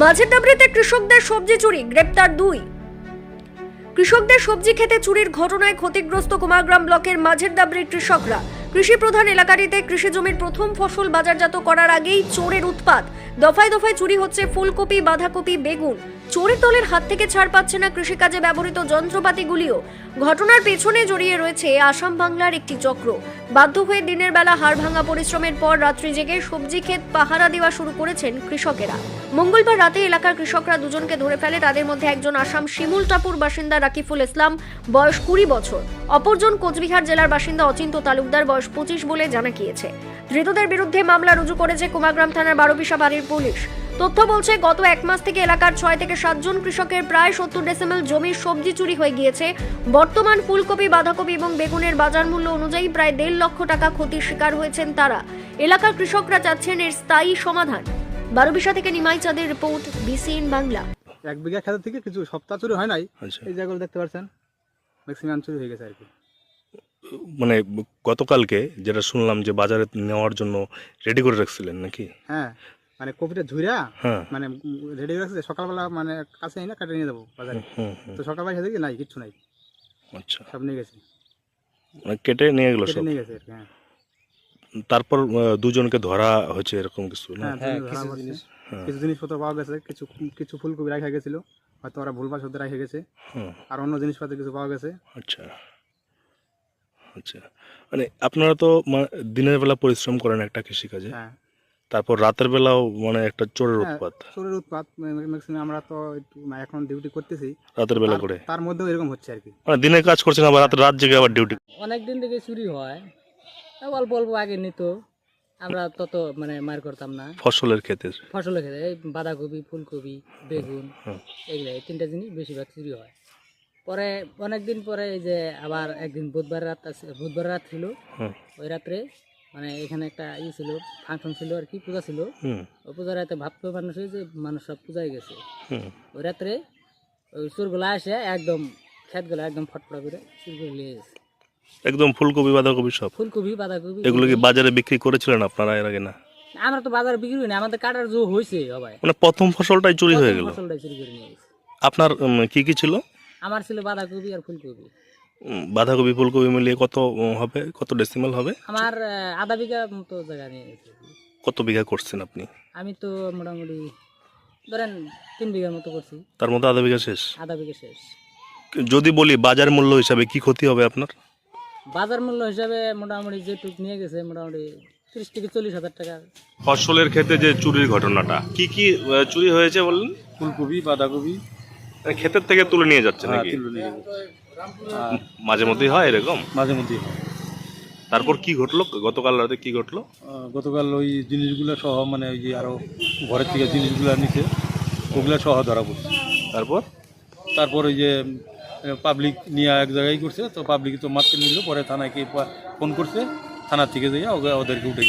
মাঝের ডাবরিতে কৃষকদের সবজি চুরি, গ্রেপ্তার দুই। কৃষকদের সবজি খেতে চুরির ঘটনায় ক্ষতিগ্রস্ত কুমারগ্রাম ব্লকের মাঝের ডাবরির কৃষকরা। কৃষি প্রধান এলাকাটিতে কৃষি জমির প্রথম ফসল বাজারজাত করার আগেই চোরের উৎপাত। দফায় দফায় চুরি হচ্ছে ফুলকপি, বাঁধাকপি, বেগুন। চোরের দলের হাত থেকে ছাড় পাচ্ছে না কৃষিকাজে ব্যবহৃত যন্ত্রপাতিগুলিও। ঘটনার পেছনে জড়িয়ে রয়েছে আসাম বাংলার একটি চক্র। বাধ্য হয়ে দিনের বেলা হাড় ভাঙা পরিশ্রমের পর রাত্রি জেগে সবজি ক্ষেত পাহারা দেওয়া শুরু করেছেন কৃষকেরা। মঙ্গলবার রাতে এলাকার কৃষকরা দুজনকে ধরে ফেলে তাদের মধ্যে একজন আসাম শিমুল টাপুর বাসিন্দা রাকিফুল ইসলাম, বয়স কুড়ি বছর। অপরজন কোচবিহার জেলার বাসিন্দা অচিন্ত তালুকদার, বয়স পঁচিশ বলে জানা গিয়েছে। ধৃতদের বিরুদ্ধে মামলা রুজু করেছে কুমাগ্রাম থানার বারোবিশা বাড়ির পুলিশ। তথ্য বলছে গত এক মাস থেকে এলাকার ছয় থেকে সাতজন কৃষকের প্রায় সত্তর ডেসিমেল জমির সবজি চুরি হয়ে গিয়েছে। বর্তমান ফুলকপি বাঁধাকপি এবং বেগুনের বাজার মূল্য অনুযায়ী প্রায় দেড় লক্ষ টাকা ক্ষতির শিকার হয়েছেন তারা। এলাকার কৃষকরা চাচ্ছেন এর স্থায়ী সমাধান। বারোবিশা থেকে নিমাই চাঁদের রিপোর্ট বিসিএন বাংলা। এক বিঘা খেতে থেকে কিছু সপ্তাহ চুরি হয় নাই। এই জায়গাগুলো দেখতে পাচ্ছেন। ম্যাক্সিমাম চুরি হয়ে গেছে আর কি। মানে গতকালকে যেটা শুনলাম যে বাজারে নেওয়ার জন্য রেডি করে রাখছিলেন নাকি? হ্যাঁ মানে কপিটা ধুইরা হ্যাঁ। মানে রেডি করে রাখছে সকালবেলা মানে কাছে না কাটে নিয়ে যাব বাজারে। তো সকালবেলা এসে দেখি নাই কিচ্ছু নাই। আচ্ছা। সব নিয়ে গেছে। মানে কেটে নিয়ে গেল কেটে সব? নিয়ে গেছে হ্যাঁ। তারপর দুজনকে ধরা হয়েছে এরকম কিছু না? হ্যাঁ। হ্যাঁ। কিছু জিনিসপত্র পাওয়া গেছে কিছু কিছু ফুলকপি রাখা গেছিল হয়তো ওরা ভুলভাল শব্দ রাখা গেছে। হুম। আর অন্য জিনিসপত্র কিছু পাওয়া গেছে। আচ্ছা। আচ্ছা মানে আপনারা তো দিনের বেলা পরিশ্রম করেন একটা কৃষিকাজে। হ্যাঁ। তারপর রাতের বেলাও মানে একটা চোরের হ্যাঁ, উৎপাত। চোরের উৎপাত ম্যাক্সিমাম আমরা তো একটু এখন ডিউটি করতেছি। রাতের বেলা করে। তার মধ্যেও এরকম হচ্ছে আর কি। মানে দিনে কাজ করছেন আবার রাত রাত জেগে আবার ডিউটি অনেক দিন থেকে চুরি হয়। অল্প অল্প আগে নিত। আমরা তত মানে মার করতাম না। ফসলের ক্ষেতে ফসলের ক্ষেত্রে এই বাঁধাকপি ফুলকপি বেগুন হুম। এগুলো এই তিনটা জিনিস বেশিরভাগ চুরি হয়। পরে অনেকদিন পরে এই যে আবার একদিন বুধবার রাত বুধবার রাত ছিল। ওই রাত্রে মানে এখানে একটা ইয়ে ছিল ফাংশন ছিল আর কি পূজা ছিল। হুম। ওই পূজার রাতে ভাবতো মানুষ যে মানুষ সব পূজায় গেছে। ওই রাত্রে ওই চোরগুলো আসে একদম খেতগুলো একদম ফটফটা করে চুর করে নিয়ে গেছে। একদম ফুলকপি বাঁধাকপি সব? ফুলকপি বাঁধাকপি। এগুলো কি বাজারে বিক্রি করেছিলেন আপনারা এর আগে না? আমরা তো বাজারে বিক্রি করি না আমাদের কাটার জো হয়েছে সবাই। মানে প্রথম ফসলটাই চুরি হয়ে গেল। ফসলটাই চুরি করে নিয়ে গেছে। আপনার কি কি ছিল? আমার ছিল বাঁধাকপি আর ফুলকপি। বাঁধাকপি ফুলকপি মিলিয়ে কত হবে? কত ডেসিমেল হবে? আমার আধা বিঘা মতো জায়গা নিয়ে কত বিঘা করছেন আপনি? আমি তো মোটামুটি ধরেন তিন বিঘার মতো করছি। তার মধ্যে আধা বিঘা শেষ? আধা বিঘা শেষ। যদি বলি বাজার মূল্য হিসাবে কি ক্ষতি হবে আপনার? বাজার মূল্য হিসাবে মোটামুটি যেটুক নিয়ে গেছে মোটামুটি তিরিশ থেকে চল্লিশ হাজার টাকা। ফসলের ক্ষেত্রে যে চুরির ঘটনাটা কি কি চুরি হয়েছে বললেন? ফুলকপি বাঁধাকপি ক্ষেতের থেকে তুলে নিয়ে যাচ্ছে হ্যাঁ, নাকি তুলে নিয়ে যাব। মাঝে মধ্যেই হয় এরকম মাঝে মধ্যেই হয়। তারপর কি ঘটলো গতকাল রাতে কি ঘটলো আহ, গতকাল ওই জিনিসগুলো সহ মানে ওই যে আরও ঘরের থেকে জিনিসগুলো নিচে ওগুলো সহ ধরা পড়ছে তারপর তারপর ওই যে পাবলিক নিয়ে এক জায়গায় করছে তো পাবলিক তো মারতে নিল পরে থানায় কে ফোন করছে থানার থেকে যাইয়া ওকে ওদেরকে উঠে।